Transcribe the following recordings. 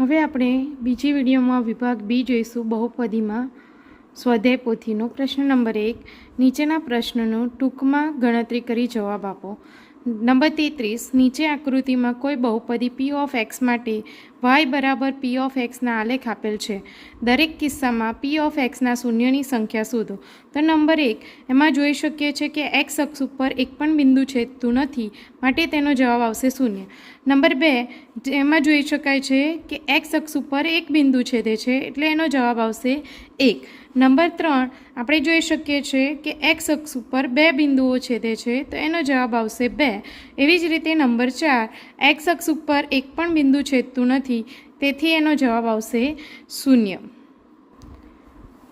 હવે આપણે બીજી વિડીયોમાં વિભાગ બી જોઈશું બહુપદીમાં સ્વાધ્યાય પોથીનો પ્રશ્ન નંબર એક. નીચેના પ્રશ્નનો ટૂંકમાં ગણતરી કરી જવાબ આપો. નંબર તેત્રીસ. નીચે આકૃતિમાં કોઈ બહુપદી પી ઓફ એક્સ માટે વાય બરાબર પી ઓફ એક્સના આલેખ આપેલ છે. દરેક કિસ્સામાં પી ઓફ એક્સના શૂન્યની સંખ્યા શોધો. તો નંબર એક, એમાં જોઈ શકીએ છીએ કે એક્સ અક્ષ ઉપર એક પણ બિંદુ છેદતું નથી, માટે તેનો જવાબ આવશે શૂન્ય. નંબર બે, એમાં જોઈ શકાય છે કે એક્સ અક્ષ ઉપર એક બિંદુ છેદે છે, એટલે એનો જવાબ આવશે એક. નંબર ત્રણ, આપણે જોઈ શકીએ છીએ કે એક્સ અક્ષ ઉપર બે બિંદુઓ છેદે છે, તો એનો જવાબ આવશે બે. એવી જ રીતે નંબર ચાર એક્સ અક્ષ ઉપર એક પણ બિંદુ છેદતું નથી તેથી એનો જવાબ આવશે શૂન્ય.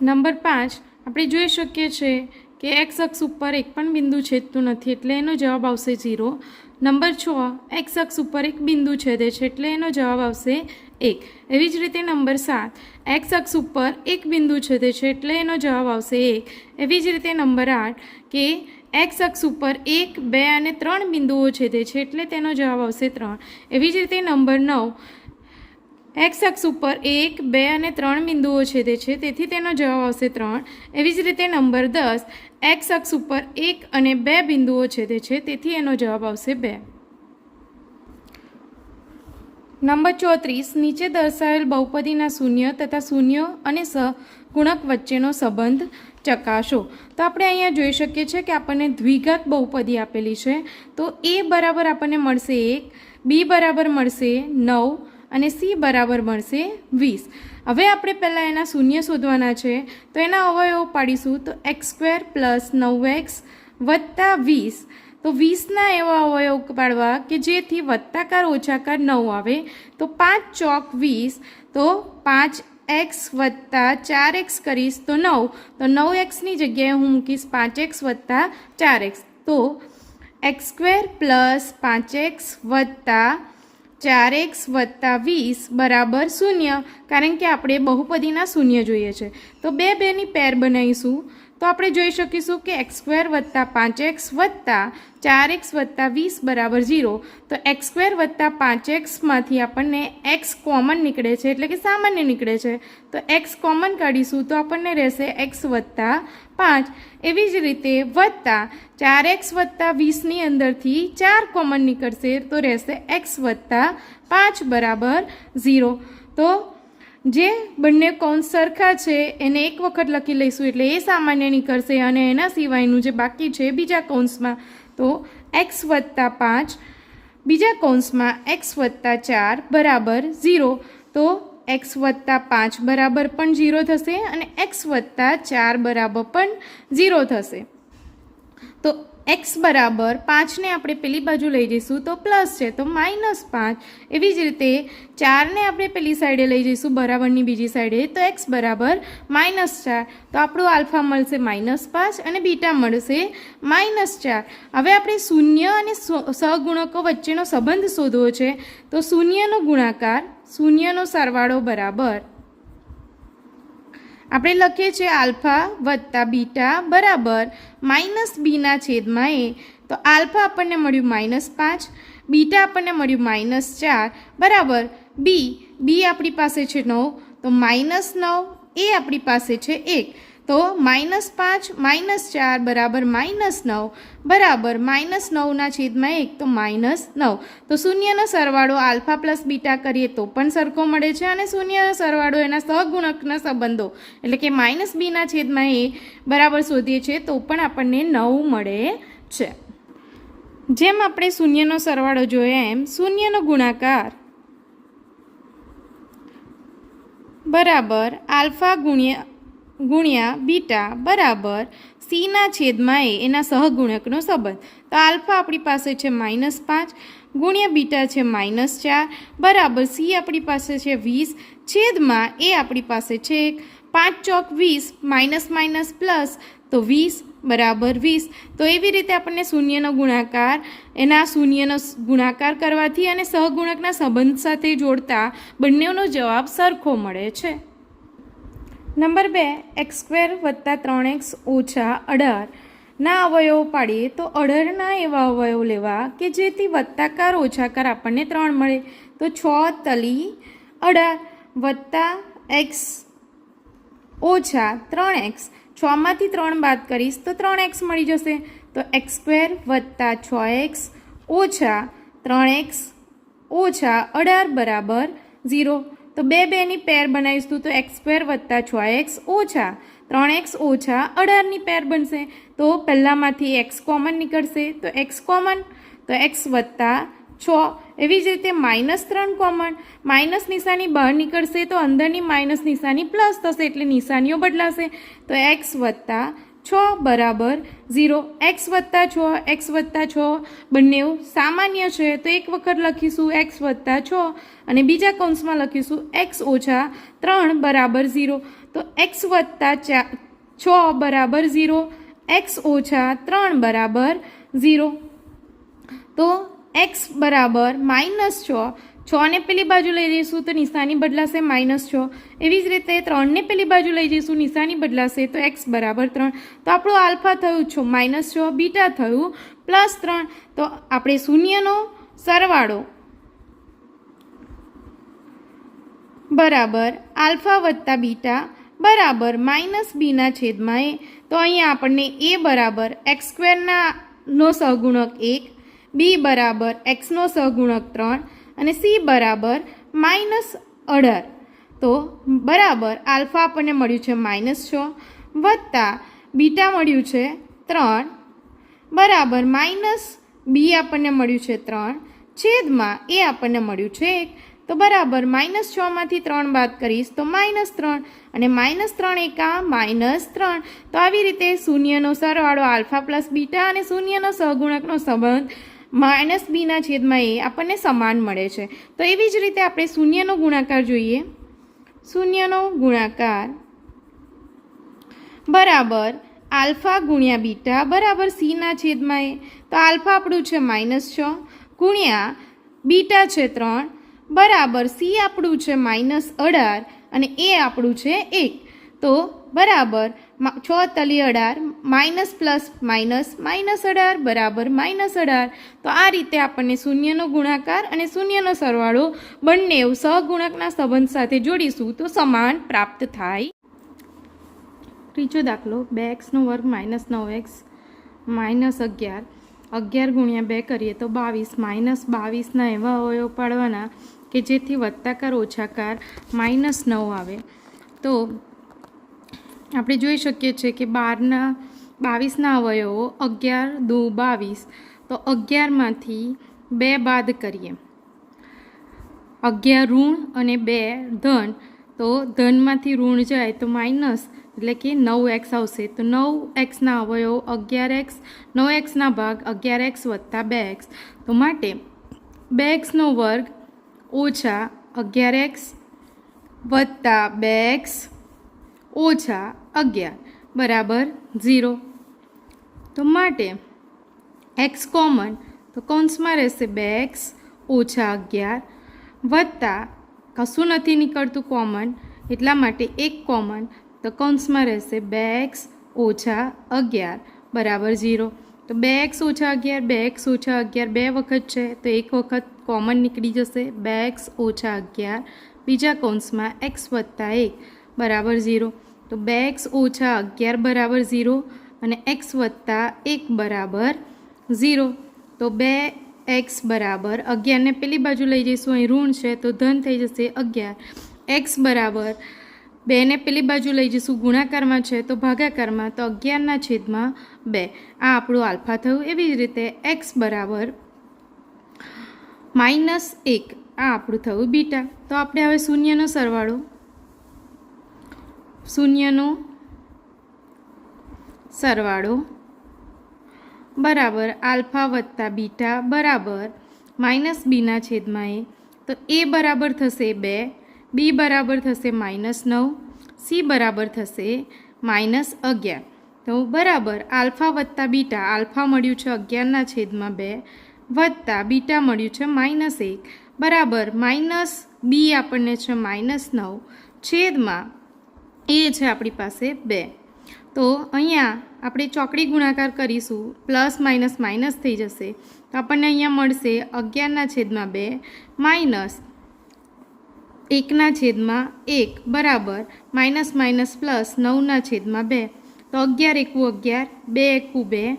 નંબર પાંચ. આપણે જોઈ શકીએ છીએ કે એક્સ અક્ષ ઉપર એક પણ બિંદુ છેદતું નથી એટલે એનો જવાબ આવશે ઝીરો. નંબર છ. એક્સ અક્ષ ઉપર એક બિંદુ છેદે છે એટલે એનો જવાબ આવશે એક. એવી જ રીતે નંબર સાત. એક્સ અક્ષ ઉપર એક બિંદુ છેદે છે એટલે એનો જવાબ આવશે એક. એવી જ રીતે નંબર આઠ કે એક્સ અક્ષ ઉપર એક, બે અને ત્રણ બિંદુઓ છેદે છે એટલે તેનો જવાબ આવશે ત્રણ. એવી જ રીતે નંબર નવ. એક્સ અક્ષ ઉપર એક, બે અને ત્રણ બિંદુઓ છેદે છે. તેથી તેનો જવાબ આવશે ત્રણ. એવી જ રીતે નંબર દસ એક્સ અક્ષ ઉપર એક અને બે બિંદુઓ છેદે છે. તેથી એનો જવાબ આવશે બે. નંબર ચોત્રીસ, નીચે દર્શાવેલ બહુપદીના શૂન્ય તથા શૂન્ય અને સહગુણક વચ્ચેનો સંબંધ ચકાસો. તો આપણે અહીંયા જોઈ શકીએ છીએ કે આપણને દ્વિઘાત બહુપદી આપેલી છે. તો એ બરાબર આપણને મળશે એક, બી બરાબર મળશે નવ અને સી બરાબર મળશે વીસ. હવે આપણે પહેલાં એના શૂન્ય શોધવાના છે. તો એના અવયવો પાડીશું. તો એક્સ સ્ક્વેર પ્લસ નવ એક્સ વત્તા વીસ. તો વીસના એવા અવયવ પાડવા કે જેથી વત્તાકાર ઓછાકાર નવ આવે. તો પાંચ ચોક વીસ. તો પાંચ એક્સ વત્તા ચાર એક્સ કરીશ તો નવ. તો નવ એક્સની જગ્યાએ હું મૂકીશ પાંચ એક્સ વત્તા ચાર એક્સ. તો એક્સ સ્ક્વેર પ્લસ પાંચ એક્સ વત્તા ચાર એક્સ વત્તા વીસ બરાબર શૂન્ય. કારણ કે આપણે બહુપદીના શૂન્ય જોઈએ છે. તો બે બેની પેર બનાવીશું. તો આપણે જોઈ શકીશું કે એક્સ સ્ક્વેર વત્તા પાંચ એક્સ વત્તા ચાર એક્સ વત્તા વીસ બરાબર ઝીરો. તો એક્સ સ્ક્વેર વત્તા પાંચ એક્સમાંથી આપણને એક્સ કોમન નીકળે છે એટલે કે સામાન્ય નીકળે છે. તો એક્સ કોમન કાઢીશું તો આપણને રહેશે એક્સ વત્તા પાંચ. એવી જ રીતે વત્તા ચાર એક્સ વત્તા વીસની અંદરથી ચાર કોમન નીકળશે તો રહેશે એક્સ વત્તા પાંચ બરાબર ઝીરો. તો જે બંને કૌંસ સરખા છે, એને એક વખત લખી લઈશું. એટલે એ સામાન્ય નીકળશે અને એના સિવાયનું જે બાકી છે બીજા કૌંસમાં તો એક્સ વત્તા પાંચ, બીજા કૌંસમાં એક્સ વત્તા ચાર બરાબર ઝીરો, તો એક્સ વત્તા પાંચ બરાબર પણ ઝીરો થશે અને એક્સ વત્તા ચાર બરાબર પણ ઝીરો થશે. તો એક્સ બરાબર પાંચને આપણે પેલી બાજુ લઈ જઈશું તો પ્લસ છે, તો માઇનસ પાંચ. એવી જ રીતે ચારને આપણે પેલી સાઈડે લઈ જઈશું, બરાબરની બીજી સાઈડે, તો એક્સ બરાબર માઇનસ ચાર. તો આપણું આલ્ફા મળશે માઇનસ પાંચ અને બીટા મળશે માઇનસ ચાર. હવે આપણે શૂન્ય અને સહગુણકો વચ્ચેનો સંબંધ શોધવો છે, તો શૂન્યનો ગુણાકાર, શૂન્યનો સરવાળો બરાબર આપણે લખીએ છીએ આલ્ફા વત્તા બીટા બરાબર માઇનસ બીના છેદમાં એ. તો આલ્ફા આપણને મળ્યું માઇનસ પાંચ, બીટા આપણને મળ્યું માઇનસ ચાર. બરાબર. બી બી આપણી પાસે છે નવ, તો માઇનસ નવ એ આપણી પાસે છે એક. તો માઇનસ પાંચ, માઇનસ ચાર બરાબર માઇનસ નવ, બરાબર માઇનસ નવના છેદમાં એક તો માઇનસ નવ. તો શૂન્યનો સરવાળો આલ્ફા પ્લસ બીટા કરીએ તો પણ સરખો મળે છે અને શૂન્યનો સરવાળો એના સહગુણકના સંબંધો, એટલે કે માઇનસ બીના છેદમાં એ બરાબર શોધીએ છીએ તો પણ આપણને નવ મળે છે. જેમ આપણે શૂન્યનો સરવાળો જોયા એમ શૂન્યનો ગુણાકાર બરાબર આલ્ફા ગુણ્યા ગુણ્યા બીટા બરાબર સીના છેદમાં એ, એના સહગુણકનો સંબંધ. તો આલ્ફા આપણી પાસે છે માઇનસ પાંચ, ગુણ્યા બીટા છે માઇનસ ચાર, બરાબર સી આપણી પાસે છે વીસ, છેદમાં એ આપણી પાસે છે એક. પાંચ ચોક વીસ, માઇનસ માઇનસ પ્લસ, તો વીસ, બરાબર વીસ. તો એવી રીતે આપણને શૂન્યનો ગુણાકાર, એના શૂન્યનો ગુણાકાર કરવાથી અને સહગુણકના સંબંધ સાથે જોડતા બંનેનો જવાબ સરખો મળે છે. નંબર બે, એક્સ સ્ક્વેર વત્તા ત્રણ એક્સ ઓછા અઢાર. ના અવયવો પાડીએ તો અઢારના એવા અવયવો લેવા કે જેથી વત્તાકાર ઓછાકાર આપણને ત્રણ મળે. તો છ તલી અઢાર વત્તા એક્સ ઓછા ત્રણ એક્સ. છમાંથી ત્રણ બાદ કરીશ તો ત્રણ એક્સ મળી જશે. તો એક્સ સ્ક્વેર વત્તા છ એક્સ ઓછા ત્રણ એક્સ ઓછા અઢાર બરાબર ઝીરો. તો બે બેની પેર બનાવીશું તો એક્સ સ્ક્વેર વત્તા છ એક્સ ઓછા ત્રણ એક્સ ઓછા અઢારની પેર બનશે. તો પહેલાંમાંથી એક્સ કોમન નીકળશે. તો એક્સ કોમન, તો એક્સ વત્તા છ. એવી જ રીતે માઇનસ ત્રણ કોમન, માઇનસ નિશાની બહાર નીકળશે તો અંદરની માઇનસ નિશાની પ્લસ થશે એટલે નિશાનીઓ બદલાશે. તો એક્સ વત્તા છ બરાબર ઝીરો. એક્સ વત્તા છ, એક્સ વત્તા છ બંને સામાન્ય છે. તો એક વખત લખીશું એક્સ વત્તા છ અને બીજા કૌંસમાં લખીશું એક્સ ઓછા ત્રણ બરાબર ઝીરો. તો એક્સ વત્તા ચા, છ બરાબર ઝીરો, એક્સ ઓછા ત્રણ બરાબર ઝીરો. તો એક્સ બરાબર માઇનસ છ છને પેલી બાજુ લઈ જઈશું તો નિશાની બદલાશે માઇનસ છ. એવી જ રીતે ત્રણને પેલી બાજુ લઈ જઈશું, નિશાની બદલાશે તો એક્સ બરાબર ત્રણ. તો આપણું આલ્ફા થયું છ, માઇનસ છ, બીટા થયું પ્લસ ત્રણ. તો આપણે શૂન્યનો સરવાળો બરાબર આલ્ફા વત્તા બીટા બરાબર માઇનસ બીના છેદમાં એ. તો અહીંયા આપણને એ બરાબર એક્સ સ્ક્વેરના નો સહગુણક એક, બી બરાબર એક્સનો સહગુણક ત્રણ અને સી બરાબર માઇનસ અઢાર. તો બરાબર આલ્ફા આપણને મળ્યું છે માઇનસ છ વત્તા બીટા મળ્યું છે ત્રણ. બરાબર માઇનસ બી આપણને મળ્યું છે ત્રણ. છેદમાં એ આપણને મળ્યું છે એક. તો બરાબર માઇનસ છમાંથી ત્રણ બાદ કરીશ તો માઇનસ ત્રણ અને માઇનસ ત્રણ એકા માઇનસ ત્રણ. તો આવી રીતે શૂન્યનો સરવાળો આલ્ફા પ્લસ બીટા અને શૂન્યનો સહગુણકનો સંબંધ માઇનસ બીના છેદમાં એ આપણને સમાન મળે છે. તો એવી જ રીતે આપણે શૂન્યનો ગુણાકાર જોઈએ. શૂન્યનો ગુણાકાર બરાબર આલ્ફા ગુણ્યા બીટા બરાબર સીના છેદમાં એ. તો આલ્ફા આપણું છે માઇનસ છ ગુણ્યા બીટા છે ત્રણ બરાબર સી આપણું છે માઇનસ અઢાર અને એ આપણું છે એક. તો બરાબર. છ તલી અઢાર, માઇનસ પ્લસ માઇનસ માઇનસ અઢાર, બરાબર માઇનસ અઢાર. તો આ રીતે આપણને શૂન્યનો ગુણાકાર અને શૂન્યનો સરવાળો બંને સહગુણકના સંબંધ સાથે જોડીશું તો સમાન પ્રાપ્ત થાય. ત્રીજો દાખલો, બે એક્સનો વર્ગ માઇનસ નવ એક્સ માઇનસ અગિયાર. અગિયાર ગુણ્યા બે કરીએ તો બાવીસ. માઇનસ બાવીસના એવા અવયવ પાડવાના કે જેથી વત્તાકાર ઓછાકાર માઇનસ નવ આવે. તો આપણે જોઈ શકીએ છીએ કે બારના, બાવીસના અવયવો અગિયાર, દુ, બાવીસ. તો અગિયારમાંથી બે બાદ કરીએ. અગિયાર ઋણ અને બે ધન. તો ધનમાંથી ઋણ જાય તો માઇનસ, એટલે કે નવ એક્સ આવશે. તો નવ એક્સના અવયવ અગિયાર એક્સ, નવ એક્સના ભાગ અગિયાર એક્સ વત્તા બે એક્સ. તો માટે બે એક્સનો વર્ગ ઓછા અગિયાર એક્સ વત્તા બે એક્સ ઓછા અગિયાર. બરાબર? ઝીરો. તો માટે એક્સ કોમન તો કૌંસમાં રહેશે બે એક્સ ઓછા અગિયાર વત્તા કશું નથી નીકળતું કોમન એટલા માટે એક કોમન તો કૌંસમાં રહેશે બે એક્સ ઓછા અગિયાર. બરાબર? ઝીરો. તો બે એક્સ ઓછા અગિયાર, બે એક્સ ઓછા અગિયાર, બે વખત છે, તો એક વખત કોમન નીકળી જશે, બે એક્સ ઓછા અગિયાર. બીજા કૌંસમાં એક્સ વત્તા એક. બરાબર? ઝીરો. તો બે એક્સ ઓછા અગિયાર બરાબર ઝીરો અને એક્સ વત્તા એક બરાબર ઝીરો. તો બે એક્સ બરાબર અગિયારને પેલી બાજુ લઈ જઈશું, અહીં ઋણ છે તો ધન થઈ જશે અગિયાર. એક્સ બરાબર બેને પેલી બાજુ લઈ જઈશું, ગુણાકારમાં છે તો ભાગાકારમાં, તો અગિયારના છેદમાં બે. આ આપણું આલ્ફા થયું એવી જ રીતે એક્સ બરાબર માઇનસ એક. આ આપણું થયું બીટા. તો આપણે હવે શૂન્યનો સરવાળો શૂન્યનો સરવાળો બરાબર આલ્ફા વત્તા બીટા બરાબર માઇનસ બીના છેદમાં એ. તો એ બરાબર થશે બે, બી બરાબર થશે માઇનસ નવ, સી બરાબર થશે માઇનસ અગિયાર. તો બરાબર આલ્ફા વત્તા બીટા, આલ્ફા મળ્યું છે અગિયારના છેદમાં બે, વત્તા બીટા મળ્યું છે માઇનસ એક. બરાબર માઇનસ બી આપણને છે માઇનસ નવ. છેદમાં એ છે આપણી પાસે બે. તો અહીંયા આપણે ચોકડી ગુણાકાર કરીશું, પ્લસ માઇનસ માઇનસ થઈ જશે. તો આપણને અહીંયા મળશે અગિયારના છેદમાં બે, માઇનસ એકના છેદમાં એક, બરાબર. માઇનસ માઇનસ પ્લસ નવના છેદમાં બે. તો અગિયાર એકું અગિયાર, બે એકું બે.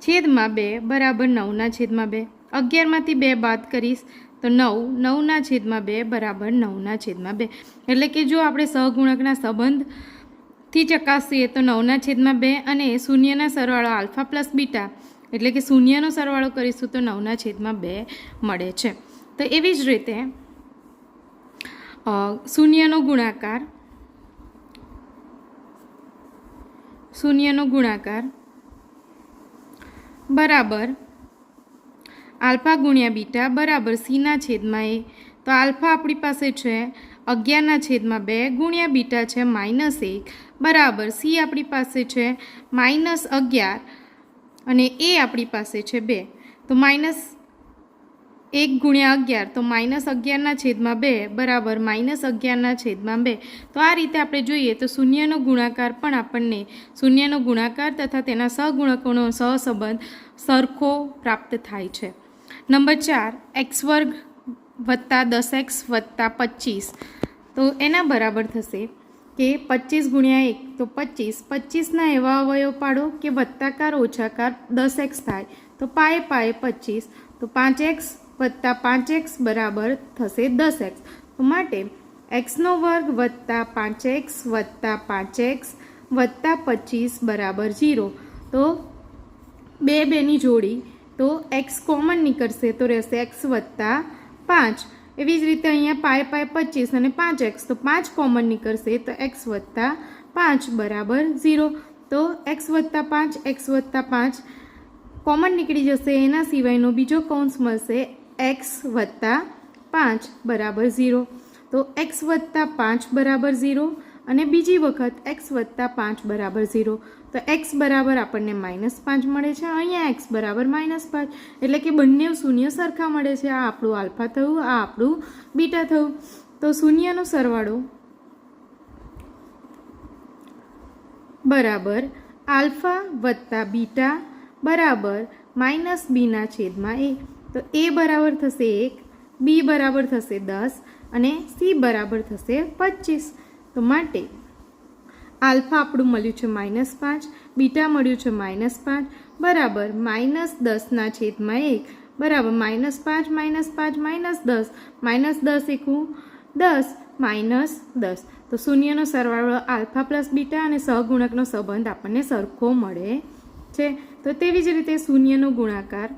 છેદમાં બે, બરાબર નવના છેદમાં બે. અગિયારમાંથી બે બાદ કરીશ તો નવ, નવના છેદમાં બે બરાબર નવના છેદમાં બે. એટલે કે જો આપણે સહગુણકના સંબંધથી ચકાસીએ તો નવના છેદમાં બે અને શૂન્યના સરવાળો આલ્ફા પ્લસ બીટા, એટલે કે શૂન્યનો સરવાળો કરીશું તો નવના છેદમાં બે મળે છે. તો એવી જ રીતે શૂન્યનો ગુણાકાર શૂન્યનો ગુણાકાર બરાબર આલ્ફા ગુણ્યા બીટા બરાબર સીના છેદમાં એ. તો આલ્ફા આપણી પાસે છે અગિયારના છેદમાં બે ગુણ્યા બીટા છે માઇનસ એક. બરાબર સી આપણી પાસે છે માઇનસ અગિયાર અને એ આપણી પાસે છે બે. તો માઇનસ એક ગુણ્યા અગિયાર, તો માઇનસ અગિયારના છેદમાં બે, બરાબર માઇનસ અગિયારના છેદમાં બે. તો આ રીતે આપણે જોઈએ તો શૂન્યનો ગુણાકાર પણ આપણને શૂન્યનો ગુણાકાર તથા તેના સહગુણકોનો સહસંબંધ સરખો પ્રાપ્ત થાય છે. નંબર ચાર, એક્સ વર્ગ વત્તા દસ એક્સ વત્તા પચીસ. તો એના બરાબર થશે કે પચીસ ગુણ્યા એક, તો પચીસ. પચીસના એવા અવયવ પાડો કે વત્તાકાર ઓછાકાર દસ એક્સ થાય. તો પાએ પાએ પચીસ. તો પાંચ એક્સ વત્તા પાંચ એક્સ બરાબર થશે દસ એક્સ. તો માટે એક્સનો વર્ગ વત્તા પાંચ એક્સ વત્તા પાંચ એક્સ વત્તા પચીસ બરાબર ઝીરો. તો બે બેની જોડી તો એક્સ કોમન નીકળશે તો રહેશે એક્સ વત્તા પાંચ. એવી જ રીતે અહીંયા પાય પાય પચીસ અને પાંચ એક્સ તો પાંચ કોમન નીકળશે તો એક્સ વત્તા પાંચ બરાબર ઝીરો. તો એક્સ વત્તા પાંચ એક્સ વત્તા પાંચ કોમન નીકળી જશે, એના સિવાયનો બીજો કૌંસ મળશે એક્સ વત્તા પાંચ બરાબર ઝીરો. તો એક્સ વત્તા પાંચ બરાબર ઝીરો અને બીજી વખત એક્સ વત્તા પાંચ બરાબર ઝીરો. તો એક્સ બરાબર આપણને માઇનસ પાંચ મળે છે. અહીંયા એક્સ બરાબર માઇનસ પાંચ. એટલે કે બંને શૂન્ય સરખા મળે છે. આ આપણું આલ્ફા થયું, આ આપણું બીટા થયું. તો શૂન્યનો સરવાળો બરાબર આલ્ફા વત્તા બીટા બરાબર માઇનસ બીના છેદમાં એ તો એ બરાબર થશે એક બી બરાબર થશે દસ અને સી બરાબર થશે પચીસ. તો માટે આલ્ફા આપણું મળ્યું છે માઇનસ પાંચ, બીટા મળ્યું છે માઇનસ પાંચ, બરાબર માઇનસ દસના છેદમાં એક, બરાબર માઇનસ પાંચ માઇનસ પાંચ, માઇનસ દસ માઇનસ દસ એકું દસ, માઇનસ દસ. તો શૂન્યનો સરવાળો આલ્ફા પ્લસ બીટા અને સહગુણકનો સંબંધ આપણને સરખો મળે છે. તો તેવી જ રીતે શૂન્યનો ગુણાકાર.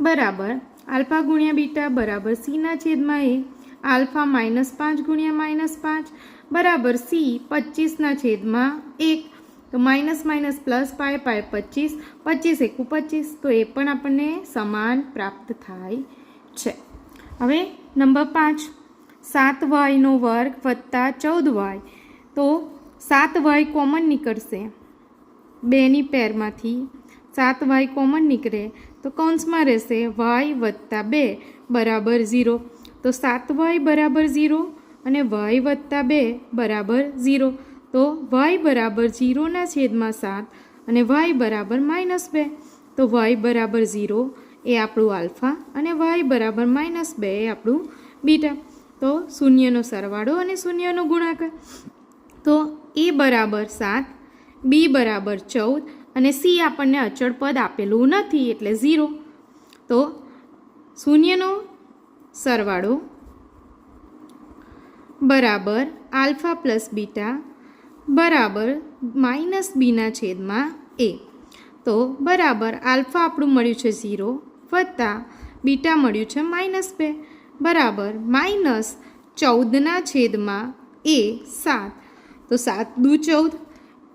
બરાબર આલ્ફા ગુણ્યા બીટા બરાબર સીના છેદમાં એ આલ્ફા માઇનસ પાંચ ગુણ્યા માઇનસ પાંચ બરાબર સી પચીસના છેદમાં એક. તો minus minus plus pi pi પચીસ પચીસ એકું પચીસ. તો એ પણ આપણને સમાન પ્રાપ્ત થાય છે. હવે નંબર પાંચ. સાત વાયનો વર્ગ વત્તા ચૌદ વાય. તો સાત વાય કોમન નીકળશે બેની પેરમાંથી. સાત વાય કોમન નીકળે તો કૌંસમાં રહેશે વાય વત્તા બે બરાબર ઝીરો. તો સાત વાય બરાબર ઝીરો અને વાય વત્તા બે બરાબર ઝીરો. તો વાય બરાબર ઝીરોના છેદમાં સાત અને વાય બરાબર માઇનસ બે. તો વાય બરાબર ઝીરો એ આપણું આલ્ફા અને વાય બરાબર માઇનસ બે એ આપણું બીટા. તો શૂન્યનો સરવાળો અને શૂન્યનો ગુણાકાર. તો એ બરાબર સાત, બી બરાબર ચૌદ અને સી આપણને અચળ પદ આપેલું નથી એટલે ઝીરો. તો શૂન્યનો સરવાળો બરાબર આલ્ફા પ્લસ બીટા બરાબર માઇનસ બીના છેદમાં એ. તો બરાબર આલ્ફા આપણું મળ્યું છે ઝીરો વત્તા બીટા મળ્યું છે માઇનસ બે. બરાબર માઇનસ ચૌદના છેદમાં એ સાત. તો સાત દુ ચૌદ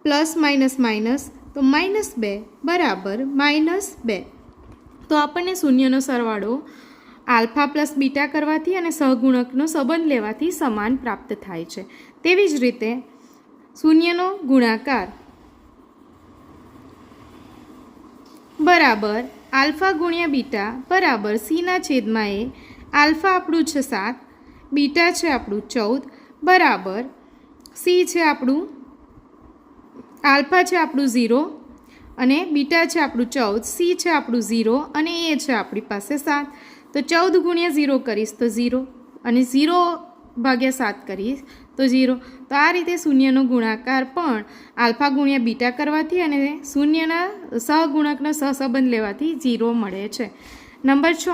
પ્લસ માઇનસ માઇનસ તો માઇનસ બે. બરાબર માઇનસ બે. તો આપણને શૂન્યનો સરવાળો આલ્ફા પ્લસ બીટા કરવાથી અને સહગુણકનો સંબંધ લેવાથી સમાન પ્રાપ્ત થાય છે. તેવી જ રીતે શૂન્યનો ગુણાકાર. બરાબર આલ્ફા ગુણ્યા બીટા બરાબર સીના છેદમાં એ. આલ્ફા આપણું છે સાત, બીટા છે આપણું ચૌદ, બરાબર સી છે આપણું, આલ્ફા છે આપણું ઝીરો અને બીટા છે આપણું ચૌદ, સી છે આપણું ઝીરો અને એ છે આપણી પાસે સાત. તો ચૌદ ગુણ્યા ઝીરો કરીશ તો ઝીરો અને ઝીરો ભાગ્યા સાત કરીશ તો ઝીરો. તો આ રીતે શૂન્યનો ગુણાકાર પણ આલ્ફા ગુણ્યા બીટા કરવાથી અને શૂન્યના સહગુણકનો સહસંબંધ લેવાથી ઝીરો મળે છે. નંબર છ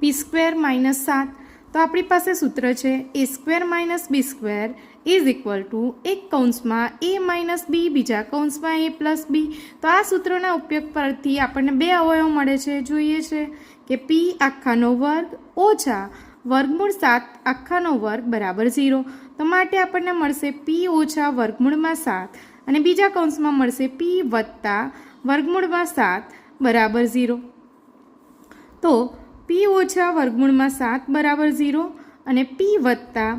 પી સ્ક્વેર માઇનસ સાત. તો આપણી પાસે સૂત્ર છે A square minus B square is equal to એક કૌંસમાં એ માઇનસ બી બીજા કૌંસમાં એ પ્લસ બી તો આ સૂત્રોના ઉપયોગ પરથી આપણને બે અવયવ મળે છે, જોઈએ છે. કે પી આખાનો વર્ગ ઓછા વર્ગમૂળ સાત આખાનો વર્ગ બરાબર ઝીરો. તો માટે આપણને મળશે પી ઓછા વર્ગમૂળમાં સાત અને બીજા કૌંસમાં મળશે પી વત્તા વર્ગમૂળમાં સાત બરાબર ઝીરો. તો પી ઓછા વર્ગમૂળમાં સાત બરાબર ઝીરો અને પી વત્તા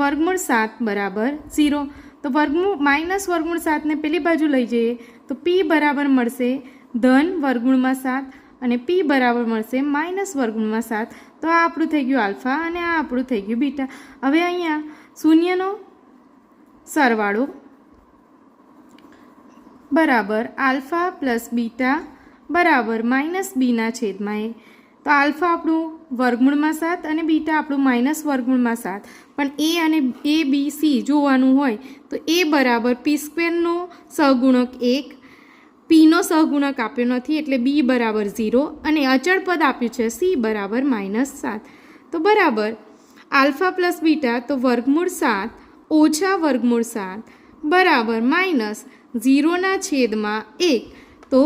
વર્ગમૂળ સાત બરાબર ઝીરો. તો વર્ગમૂળ માઇનસ વર્ગમૂળ સાતને પેલી બાજુ લઈ જઈએ તો પી બરાબર મળશે ધન વર્ગમૂળમાં સાત અને પી બરાબર મળશે માઇનસ વર્ગમૂળમાં સાત. તો આ આપણું થઈ ગયું આલ્ફા અને આ આપણું થઈ ગયું બીટા. હવે અહીંયા શૂન્યનો સરવાળો બરાબર આલ્ફા પ્લસ બીટા બરાબર માઇનસ બીના છેદમાં એ તો આલ્ફા આપણું વર્ગમૂળમાં સાત અને બીટા આપણું માઇનસ વર્ગમૂળમાં સાત. પણ એ અને એ બી સી જોવાનું હોય તો એ બરાબર પી સ્ક્વેરનો સહગુણક એક પીનો સહગુણક આપ્યો નથી એટલે બી બરાબર ઝીરો અને અચળ પદ આપ્યું છે સી બરાબર માઇનસ સાત. તો બરાબર. આલ્ફા પ્લસ બીટા તો વર્ગમૂળ સાત, ઓછા વર્ગમૂળ સાત. બરાબર માઇનસ ઝીરોના છેદમાં એક. તો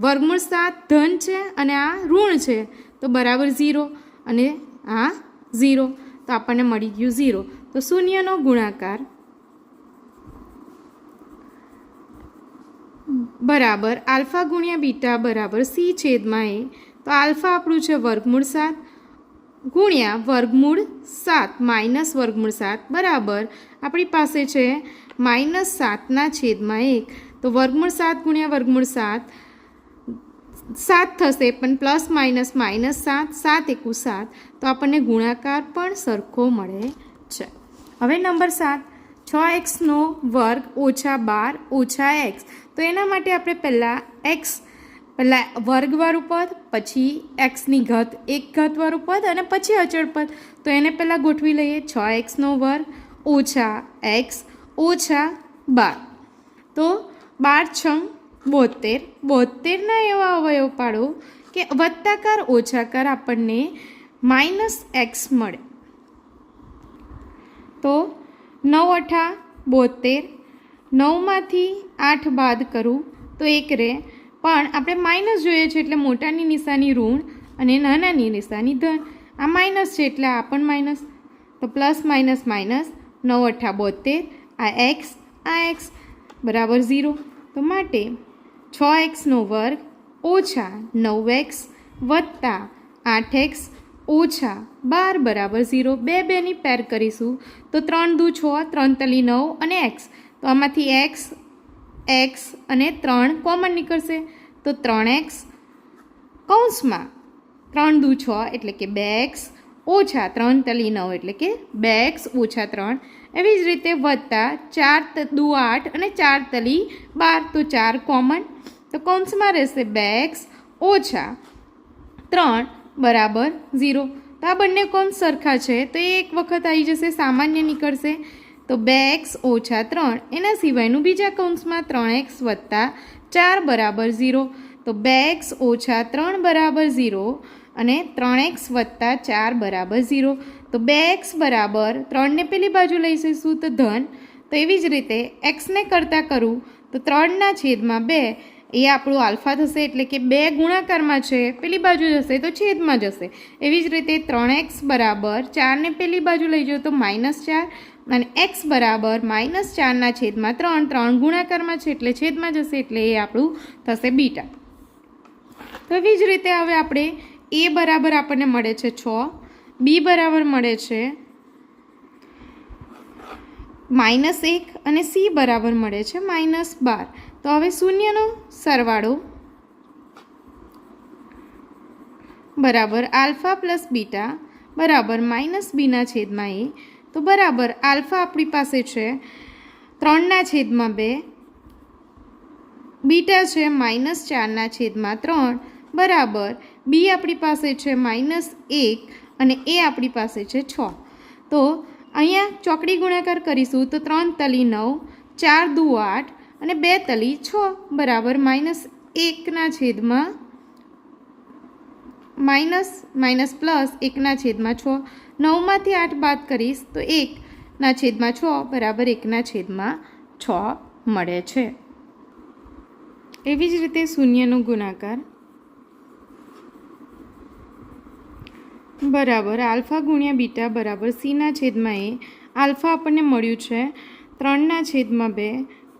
વર્ગમૂળ સાત ધન છે અને આ ઋણ છે. તો બરાબર ઝીરો અને આ ઝીરો તો આપણને મળી ગયું ઝીરો તો શૂન્યનો ગુણાકાર બરાબર. આલ્ફા ગુણ્યા બીટા બરાબર સી છેદમાં એ. તો આલ્ફા આપણું છે વર્ગમૂળ સાત. ગુણ્યા વર્ગમૂળ સાત, માઇનસ વર્ગમૂળ સાત. બરાબર. આપણી પાસે છે માઇનસ સાતના છેદમાં એક. તો વર્ગમૂળ સાત ગુણ્યા વર્ગમૂળ સાત. સાત થશે પણ પ્લસ માઇનસ માઇનસ સાત સાત એકુ સાત. તો આપણને ગુણાકાર પણ સરખો મળે છે. હવે નંબર સાત. છ એક્સનો વર્ગ ઓછા બાર ઓછા એક્સ. તો એના માટે આપણે પહેલાં એક્સ પહેલાં વર્ગવાળું પદ, પછી એક્સની ઘત, એક ઘતવાળું પદ અને પછી અચળ પદ. તો એને પહેલાં ગોઠવી લઈએ. છ એક્સનો વર્ગ ઓછા એક્સ ઓછા બાર. તો બાર છંગ બોતેર. બોતેરના એવા અવયવ પાડો કે વત્તાકાર ઓછાકાર આપણને માઇનસ એક્સ મળે. તો નવ અઠા બોતેર નવમાંથી આઠ બાદ કરું, તો એક રહે પણ આપણે માઇનસ જોઈએ છે એટલે મોટાની નિશાની ઋણ અને નાનાની નિશાની ધન. આ માઇનસ છે એટલે આ પણ માઇનસ. તો પ્લસ માઇનસ માઇનસ નવ અઠા બોતેર. આ એક્સ આ એક્સ બરાબર ઝીરો. તો માટે છ એક્સનો વર્ગ ઓછા નવ એક્સ વત્તા આઠ એક્સ ઓછા બાર બરાબર ઝીરો. બે બેની પેર કરીશું. તો ત્રણ દુ છ, ત્રણ તલી નવ અને એક્સ. તો આમાંથી એક્સ એક્સ અને ત્રણ કોમન નીકળશે. તો ત્રણ એક્સ કૌંસમાં ત્રણ દુ છ એટલે કે બે એક્સ ઓછા ત્રણ તલી નવ એટલે કે બે એક્સ ઓછા ત્રણ. એવી જ રીતે વધતા ચાર દુ આઠ અને ચાર તલી બાર. તો ચાર કોમન તો કૌંસમાં રહેશે બે એક્સ ઓછા ત્રણ બરાબર ઝીરો. તો આ બંને કૌંસ સરખા છે. તો એ એક વખત આવી જશે, સામાન્ય નીકળશે. તો બે એક્સ ઓછા ત્રણ, એના સિવાયનું બીજા કૌંસમાં ત્રણ એક્સ વત્તા ચાર બરાબર ઝીરો. તો બે એક્સ ઓછા ત્રણ બરાબર ઝીરો અને ત્રણ એક્સ વત્તા ચાર બરાબર ઝીરો. તો બે એક્સ બરાબર ત્રણને પેલી બાજુ લઈ જઈશું તો ધન. તો એવી જ રીતે એક્સને કરતાં કરું તો ત્રણના છેદમાં બે, એ આપણું આલ્ફા થશે એટલે કે બે ગુણાકારમાં છે, પેલી બાજુ જશે તો છેદમાં જશે. એવી જ રીતે ત્રણ એક્સ બરાબર ચારને પેલી બાજુ લઈ જાઓ તો માઇનસ ચાર અને એક્સ બરાબર માઇનસ ચારના છેદમાં ત્રણ ત્રણ ગુણાકારમાં છે એટલે છેદમાં જશે એટલે એ આપણું થશે બીટા. તો એવી જ રીતે હવે આપણે એ બરાબર આપણને મળે છે છ, બી બરાબર મળે છે માઇનસ એક અને સી બરાબર મળે છે માઇનસ બાર. તો હવે શૂન્યનો સરવાળો બરાબર આલ્ફા પ્લસ બીટા બરાબર માઇનસ બીના છેદમાં એ તો બરાબર, આલ્ફા આપણી પાસે છે. ત્રણના છેદમાં બે. બીટા છે માઇનસ ચારના છેદમાં ત્રણ. બરાબર, બી આપણી પાસે છે માઇનસ એક અને એ આપણી પાસે છે છ. તો અહીંયા ચોકડી ગુણાકાર કરીશું તો ત્રણ તલી નવ, ચાર દુ આઠ અને બે તલી છ. બરાબર, માઇનસ એકના છેદમાં માઇનસ માઇનસ પ્લસ એકના છેદમાં છ. નવમાંથી આઠ બાદ કરીશ તો એકના છેદમાં છ બરાબર એકના છેદમાં છ મળે છે. એવી જ રીતે શૂન્યનો ગુણાકાર. બરાબર, આલ્ફા ગુણ્યા બીટા બરાબર સીના છેદમાં એ. આલ્ફા આપણને મળ્યું છે ત્રણના છેદમાં બે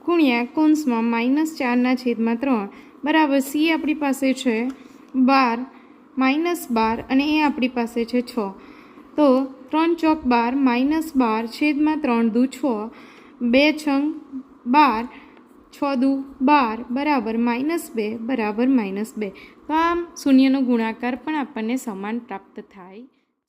ગુણ્યા કૌંસમાં માઇનસ ચારના છેદમાં ત્રણ. બરાબર, સી આપણી પાસે છે બાર, માઇનસ બાર અને એ આપણી પાસે છે છ. તો ત્રણ ચોક બાર માઇનસ બાર છેદમાં ત્રણ દુ છ, બે છંગ બાર, છ દુ બાર બરાબર માઇનસ બે બરાબર માઇનસ બે. તો આમ શૂન્યનો ગુણાકાર પણ આપણને સમાન પ્રાપ્ત થાય.